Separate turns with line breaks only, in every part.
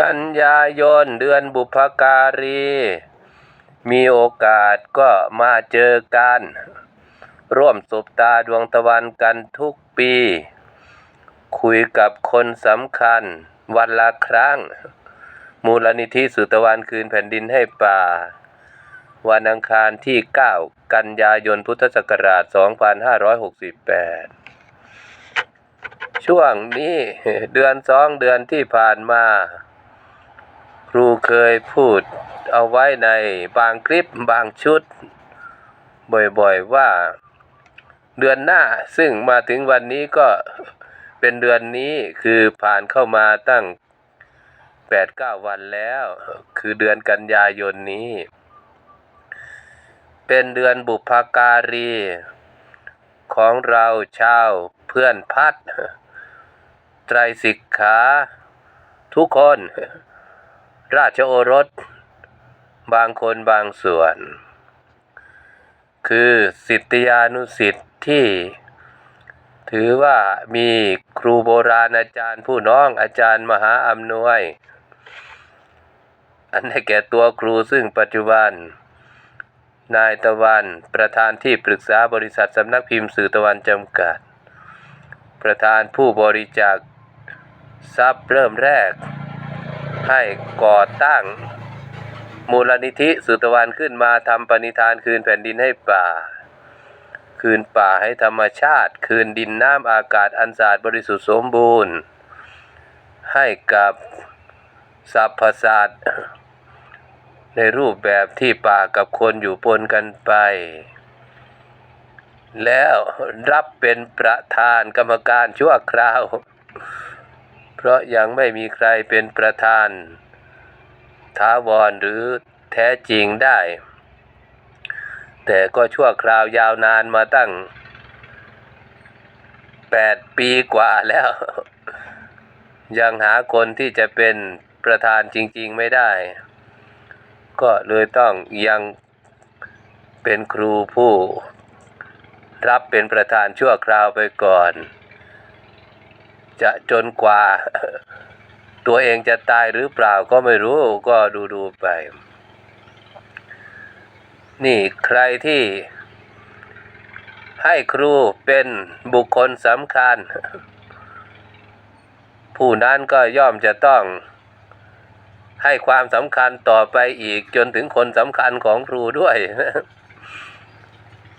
กันยายนเดือนบุพการี มีโอกาสก็มาเจอกัน ร่วมสบตาดวงตะวันกันทุกปี คุยกับคนสำคัญวันละครั้ง มูลนิธิสุตวันคืนแผ่นดินให้ป่า วันอังคารที่ 9 กันยายนพุทธศักราช 2568 ช่วงนี้เดือนสองเดือนที่ผ่านมา ครูเคยพูดเอาไว้ในบางคลิปบางชุด บ่อยๆว่าเดือนหน้าซึ่งมาถึงวันนี้ก็เป็นเดือนนี้คือผ่านเข้ามาตั้ง8-9วันแล้ว คือเดือนกันยายนนี้ เป็นเดือนบุพการี ของเราชาวเพื่อนพัดไตรสิกขาทุกคน ราชโอรส บางคนบางส่วน คือสิทธิานุสิทธิ์ที่ ถือว่ามีครูโบราณอาจารย์ผู้น้องอาจารย์มหาอำนวย อันได้แก่ตัวครูซึ่งปัจจุบัน นายตะวันประธานที่ปรึกษาบริษัทสำนักพิมพ์สื่อตะวันจำกัด ประธานผู้บริจาคทรัพย์เริ่มแรก ให้ก่อตั้งมูลนิธิสุตวันขึ้นมาทำปณิธานคืนแผ่นดินให้ป่า คืนป่าให้ธรรมชาติ คืนดินน้ำอากาศอันสะอาดบริสุทธิ์สมบูรณ์ ให้กับสรรพสัตว์ในรูปแบบที่ป่ากับคนอยู่ปนกันไป แล้วรับเป็นประธานกรรมการชั่วคราว เพราะยังไม่มีใครเป็นประธานท้าวรหรือแท้จริงได้ แต่ก็ชั่วคราวยาวนานมาตั้ง8ปีกว่าแล้ว ยังหาคนที่จะเป็นประธานจริง ๆไม่ได้ ก็เลยต้องยังเป็นครูผู้ รับเป็นประธานชั่วคราวไปก่อน จะจนกว่า ตัวเองจะตายหรือเปล่าก็ไม่รู้ก็ดูดูๆไป นี่ใครที่ให้ครูเป็นบุคคลสำคัญ ผู้นั้นก็ย่อมจะต้องให้ความสำคัญต่อไปอีกจนถึงคนสำคัญของครูด้วย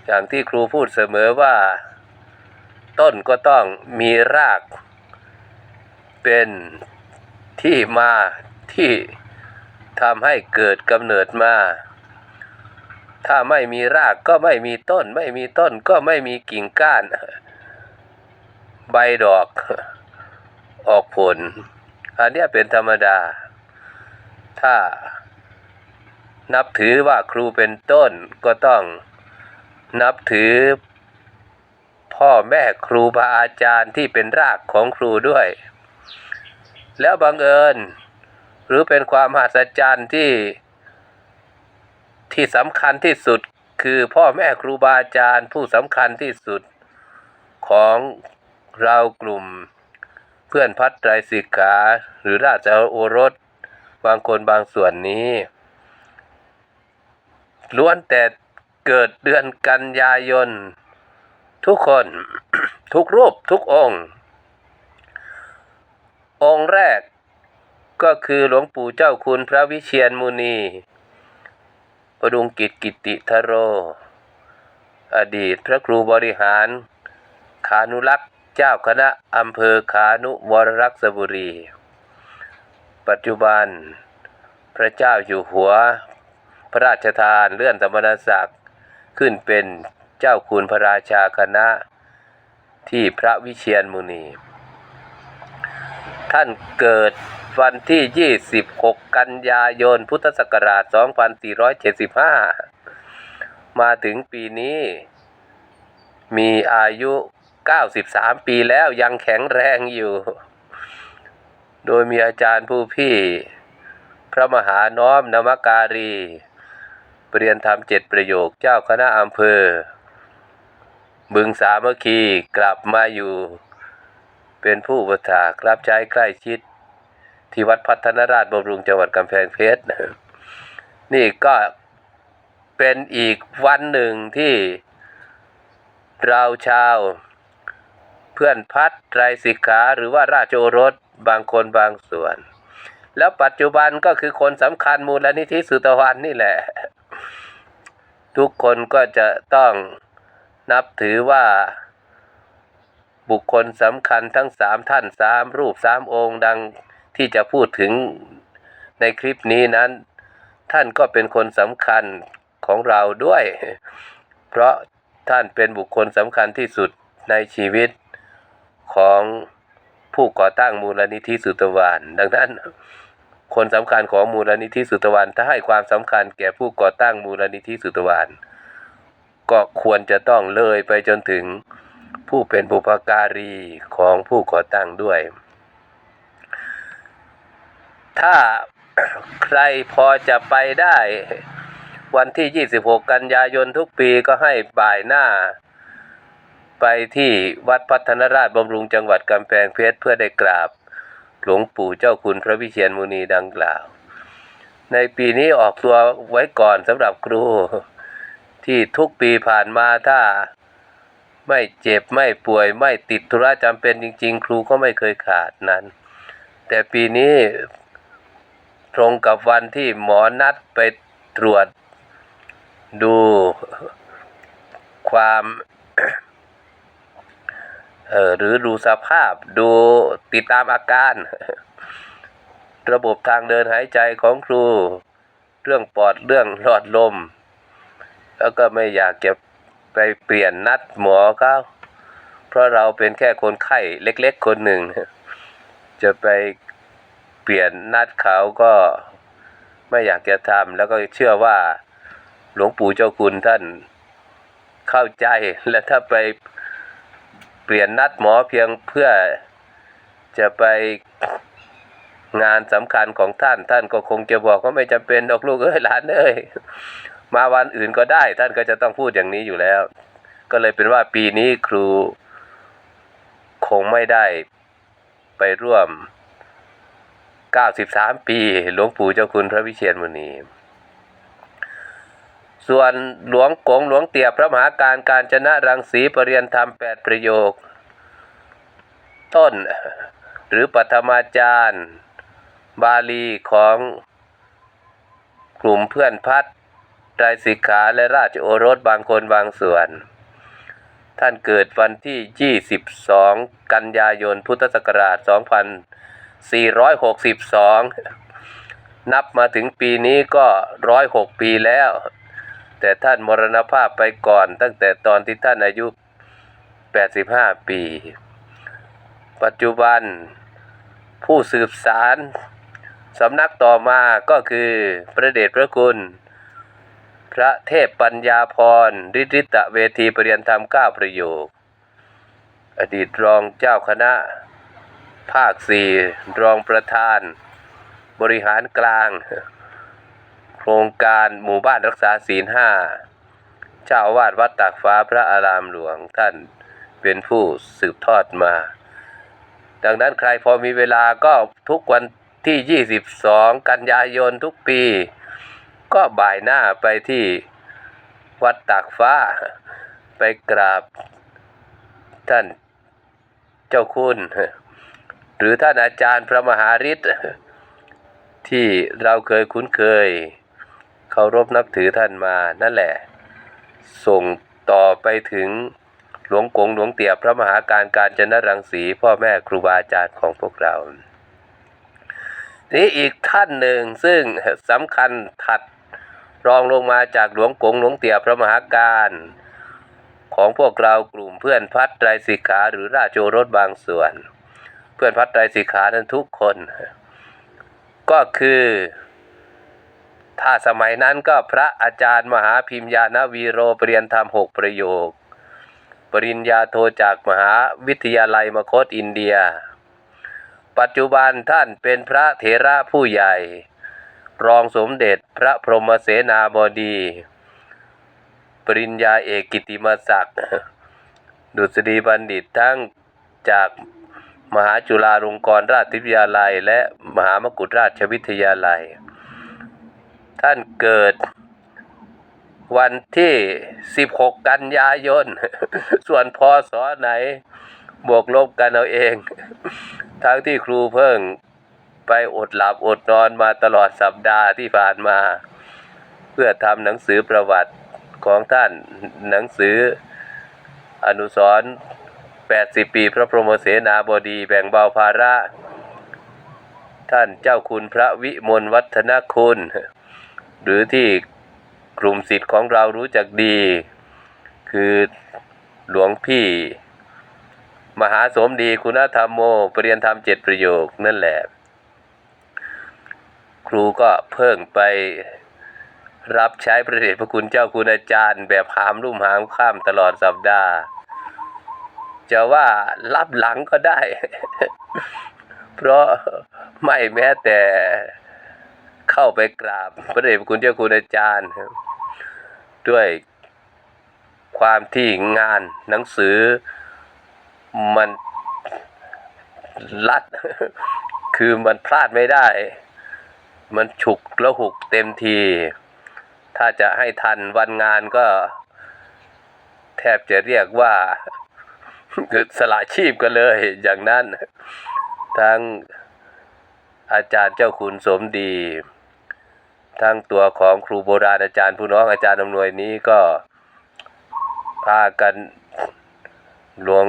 อย่างที่ครูพูดเสมอว่า ต้นก็ต้องมีราก เป็นที่มาที่ทำให้เกิดกำเนิดมา ถ้าไม่มีรากก็ไม่มีต้น ไม่มีต้นก็ไม่มีกิ่งก้าน ใบดอก ออกผล อันนี้เป็นธรรมดา ถ้านับถือว่าครูเป็นต้นก็ต้องนับถือ พ่อแม่ครูบาอาจารย์ที่เป็นรากของครูด้วย แล้วบังเอิญ หรือเป็นความมหัศจรรย์ที่ ที่สำคัญที่สุดคือพ่อแม่ครูบาอาจารย์ผู้สำคัญที่สุดของเรากลุ่มเพื่อนพัดไตรสิกขาหรือราชโอรสบางคนบางส่วนนี้ล้วนแต่เกิดเดือนกันยายน ทุกคน ทุกรูปทุกองค์ องค์แรก ก็คือหลวงปู่เจ้าคุณพระวิเชียรมุนีประดุงกิจกิติทโร อดีตพระครูบริหาร ขานุรักษ์เจ้าคณะอำเภอขานุวรรักษบุรี ปัจจุบัน พระเจ้าอยู่หัว พระราชทานเลื่อนสมณศักดิ์ขึ้นเป็นเจ้าคุณพระราชาคณะที่พระวิเชียรมุนี ท่านเกิดวันที่ 26 กันยายน พุทธศักราช 2475 มาถึงปีนี้ มีอายุ 93 ปีแล้วยังแข็งแรงอยู่ โดยมีอาจารย์ผู้พี่ พระมหาน้อมนมการีเรียนธรรมเจ็ดประโยคเจ้าคณะอำเภอ บึงสามัคคีกลับมาอยู่ เป็นผู้ประถากรับใช้ใกล้ชิด ที่วัดพัฒนราชบำรุงจังหวัดกำแพงเพชรนี่ก็เป็นอีกวันหนึ่งที่เราชาวเพื่อนพัดไตรสิกขาหรือว่าราชโอรสบางคนบางส่วน แล้วปัจจุบันก็คือคนสำคัญมูลนิธิสุตวันนี่แหละ ทุกคนก็จะต้องนับถือว่า บุคคลสำคัญทั้งสามท่านสามรูปสามองค์ดังที่จะพูดถึงในคลิปนี้นั้น ท่านก็เป็นคนสำคัญของเราด้วย เพราะท่านเป็นบุคคลสำคัญที่สุดในชีวิตของผู้ก่อตั้งมูลนิธิสุตวานดังนั้น คนสำคัญของมูลนิธิสุตวานถ้าให้ความสำคัญแก่ผู้ก่อตั้งมูลนิธิสุตวานก็ควรจะต้องเลยไปจนถึง ผู้เป็นบุพการีของผู้ก่อตั้งด้วย ถ้าใครพอจะไปได้ วันที่ 26 กันยายนทุกปีก็ให้บ่ายหน้า ไปที่วัดพัฒนราชบำรุงจังหวัดกำแพงเพชรเพื่อได้กราบ หลวงปู่เจ้าคุณพระวิเชียรมุนีดังกล่าว ในปีนี้ออกตัวไว้ก่อนสำหรับครูที่ทุกปีผ่านมาถ้า ไม่เจ็บไม่ป่วยไม่ติดธุระจำเป็นจริง ๆ ครูก็ไม่เคยขาดนั้น แต่ปีนี้ตรงกับวันที่หมอนัดไปตรวจดูความเออหรือดูสภาพดูติดตามอาการ ระบบทางเดินหายใจของครู เรื่องปอดเรื่องหลอดลม แล้วก็ไม่อยากจะ ไปเปลี่ยนนัดหมอเขาเพราะเราเป็นแค่คนไข้เล็ก ๆ คนหนึ่ง จะไปเปลี่ยนนัดเขาก็ไม่อยากจะทำแล้วก็เชื่อว่าหลวงปู่เจ้าคุณท่านเข้าใจและถ้าไปเปลี่ยนนัดหมอเพียงเพื่อจะไปงานสำคัญของท่านท่านก็คงจะบอกว่าไม่จำเป็นดอกลูกเอ้ยหลานเอ้ย มาวันอื่นก็ได้ ท่านก็จะต้องพูดอย่างนี้อยู่แล้ว ก็เลยเป็นว่าปีนี้ครูคงไม่ได้ไปร่วม 93 ปี หลวงปู่เจ้าคุณพระวิเชียรมุนี ส่วนหลวงกงหลวงเตี่ยพระมหาการการชนะรังสีปรริยนธรรมแปดประโยค ต้นหรือปฐมาจารย์ บาลีของกลุ่มเพื่อนพัด ไตรสิกขาและราชโอรสบางคนบางส่วน ท่านเกิดวันที่ 22 กันยายน พุทธศักราช 2462 นับมาถึงปีนี้ก็ 106 ปีแล้ว แต่ท่านมรณภาพไปก่อนตั้งแต่ตอนที่ท่านอายุ 85 ปี ปัจจุบันผู้สืบสารสำนักต่อมาก็คือพระเดชพระคุณ พระเทพปัญญาพรฤทธิตะเวทีปรริยนธรรมเก้าประโยค อดีตรองเจ้าคณะ ภาคสี่รองประธาน บริหารกลาง โครงการหมู่บ้านรักษาศีลห้าเจ้าวาสวัดตากฟ้าพระอารามหลวงท่านเป็นผู้สืบทอดมา ดังนั้นใครพอมีเวลาก็ทุกวันที่ 22 กันยายนทุกปี ก็บ่ายหน้าไปที่วัดตากฟ้า ไปกราบท่านเจ้าคุณ หรือท่านอาจารย์พระมหาฤทธิ์ที่เราเคยคุ้นเคยเคารพนับถือท่านมานั่นแหละ ส่งต่อไปถึงหลวงกงหลวงเตี่ยพระมหาการการจนรังสีพ่อแม่ครูบาอาจารย์ของพวกเรา นี้อีกท่านหนึ่งซึ่งสำคัญถัด รองลงมาจากหลวงกงหลวงเตี่ยพระมหาการ ของพวกเรากลุ่มเพื่อนพัดไตรสิกขาหรือราชโอรสบางส่วน เพื่อนพัดไตรสิกขานั้นทุกคน ก็คือ ถ้าสมัยนั้นก็พระอาจารย์มหาพิมยานวีโรปรริยนธรรมหกประโยค ปริญญาโทจากมหาวิทยาลัยมคตอินเดีย ปัจจุบันท่านเป็นพระเถระผู้ใหญ่ รองสมเด็จพระพรหมเสนาบดี ปริญญาเอกกิติมศักดิ์ดุษฎีบัณฑิตทั้งจากมหาจุฬาลงกรณราชวิทยาลัย และมหามกุฏราชวิทยาลัย ท่านเกิดวันที่ 16 กันยายน ส่วนพศไหน บวกลบกันเอาเอง ทั้งที่ครูเพิ่ง ไปอดหลับอดนอนมาตลอดสัปดาห์ที่ผ่านมา เพื่อทำหนังสือประวัติของท่านหนังสืออนุสรณ์80 ปีพระพรหมเสนาบดีแบ่งเบาภาระ ท่านเจ้าคุณพระวิมลวัฒนคุณ หรือที่กลุ่มสิทธิ์ของเรารู้จักดี คือหลวงพี่ มหาสมดีคุณธรรมโมปรริยนธรรมเจ็ดประโยคนั่นแหละ ครูก็เพิ่งไปรับใช้พระเดชพระคุณเจ้าคุณอาจารย์ แบบหามรุ่มหามข้ามตลอดสัปดาห์ จะว่ารับหลังก็ได้ เพราะไม่แม้แต่เข้าไปกราบพระเดชพระคุณเจ้าคุณอาจารย์ ด้วยความที่งานหนังสือมันลัด คือมันพลาดไม่ได้ มันฉุกแล้วหุกเต็มที ถ้าจะให้ทันวันงานก็ แทบจะเรียกว่าสละชีพกันเลย อย่างนั้นทั้งอาจารย์เจ้าคุณสมดี ทั้งตัวของครูโบราณอาจารย์ผู้น้องอาจารย์อำนวยนี้ก็พากันหลวง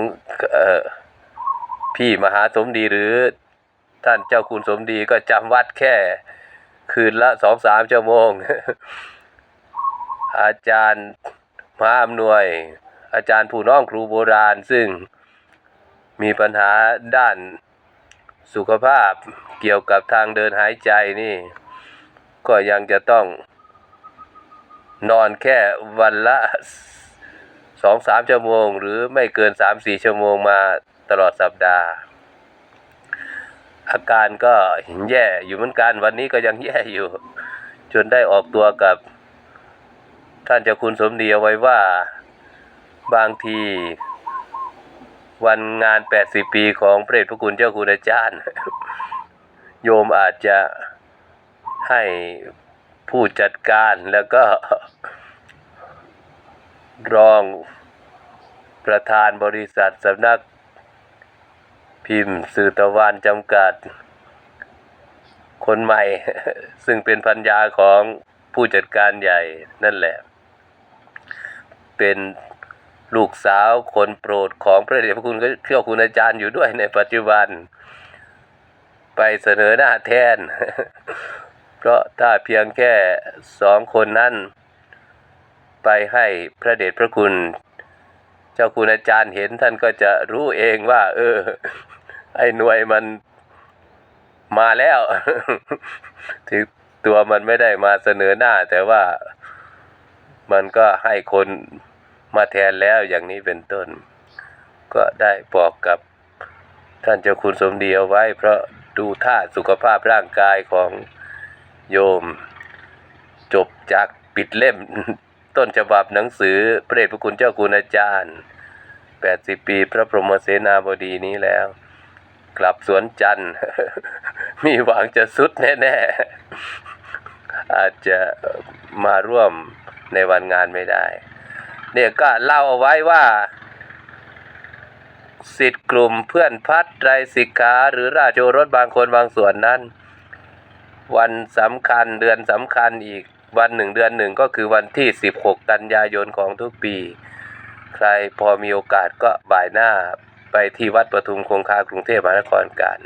พี่มหาสมดีหรือท่านเจ้าคุณสมดีก็จำวัดแค่ คืนละสองสามชั่วโมง อาจารย์มาอำนวย อาจารย์ผู้น้องครูโบราณ ซึ่งมีปัญหาด้านสุขภาพเกี่ยวกับทางเดินหายใจนี่ ก็ยังจะต้องนอนแค่วันละสองสามชั่วโมง หรือไม่เกินสามสี่ชั่วโมงมาตลอดสัปดาห์ อาการก็แย่อยู่เหมือนกัน วันนี้ก็ยังแย่อยู่ จนได้ออกตัวกับ ท่านเจ้าคุณสมดีเอาไว้ว่าบางที วันงาน 80 ปีของพระเดชพระคุณเจ้าคุณอาจารย์ โยมอาจจะให้ผู้จัดการแล้วก็ รองประธานบริษัทสำนัก พิมพ์ สื่อตะวันจำกัด คนใหม่ ซึ่งเป็นพัญญาของผู้จัดการใหญ่นั่นแหละ เป็นลูกสาวคนโปรดของพระเดชพระคุณเจ้าคุณอาจารย์อยู่ด้วยในปัจจุบัน ไปเสนอหน้าแทน เพราะถ้าเพียงแค่สองคนนั้น ไปให้พระเดชพระคุณ เจ้าคุณอาจารย์เห็นท่านก็จะรู้เองว่า เออ ไอ้หน่วยมันมาแล้วถึงตัวมันไม่ได้มาเสนอหน้า แต่ว่ามันก็ให้คนมาแทนแล้วอย่างนี้เป็นต้น ก็ได้บอกกับท่านเจ้าคุณสมดีเอาไว้ เพราะดูท่าสุขภาพร่างกายของโยม จบจากปิดเล่ม ต้นฉบับหนังสือพระเดชพระคุณเจ้าคุณอาจารย์ 80 ปีพระพรหมเสนาบดีนี้แล้ว กลับสวนจันทร์ มีหวังจะสุดแน่ๆ อาจจะมาร่วมในวันงานไม่ได้ เนี่ยก็เล่าเอาไว้ว่าสิทธิ์กลุ่มเพื่อนพัดไรสิกขาหรือราชโอรสบางคนบางส่วนนั้น วันสำคัญเดือนสำคัญอีก วันหนึ่งเดือนหนึ่งก็คือวันที่ 16 กันยายนของทุกปี ใครพอมีโอกาสก็บ่ายหน้าไปที่วัดปทุมคงคากรุงเทพมหานครกัน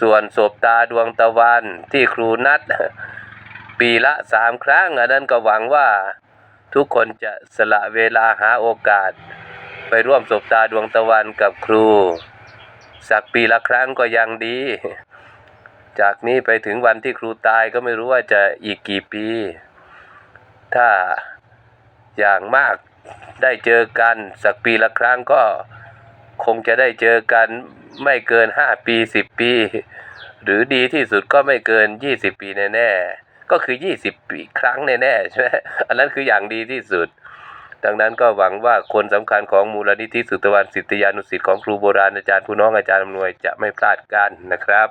ส่วนศพตาดวงตะวันที่ครูนัด ปีละสามครั้งอันนั้นก็หวังว่าทุกคนจะสละเวลาหาโอกาส ไปร่วมศพตาดวงตะวันกับครู สักปีละครั้งก็ยังดี จากนี้ไปถึงวันที่ครูตายก็ไม่รู้ว่าจะอีกกี่ปี ถ้าอย่างมากได้เจอกันสักปีละครั้งก็คงจะได้เจอกันไม่เกินห้าปีสิบปี หรือดีที่สุดก็ไม่เกินยี่สิบปีแน่ๆก็คือยี่สิบปีครั้งแน่ๆใช่ไหมอันนั้นคืออย่างดีที่สุด ดังนั้นก็หวังว่าคนสำคัญของมูลนิธิสุตวันสิทธิยานุสิทธิ์ของครูโบราณอาจารย์ผู้น้องอาจารย์อำนวยจะไม่พลาดกันนะครับ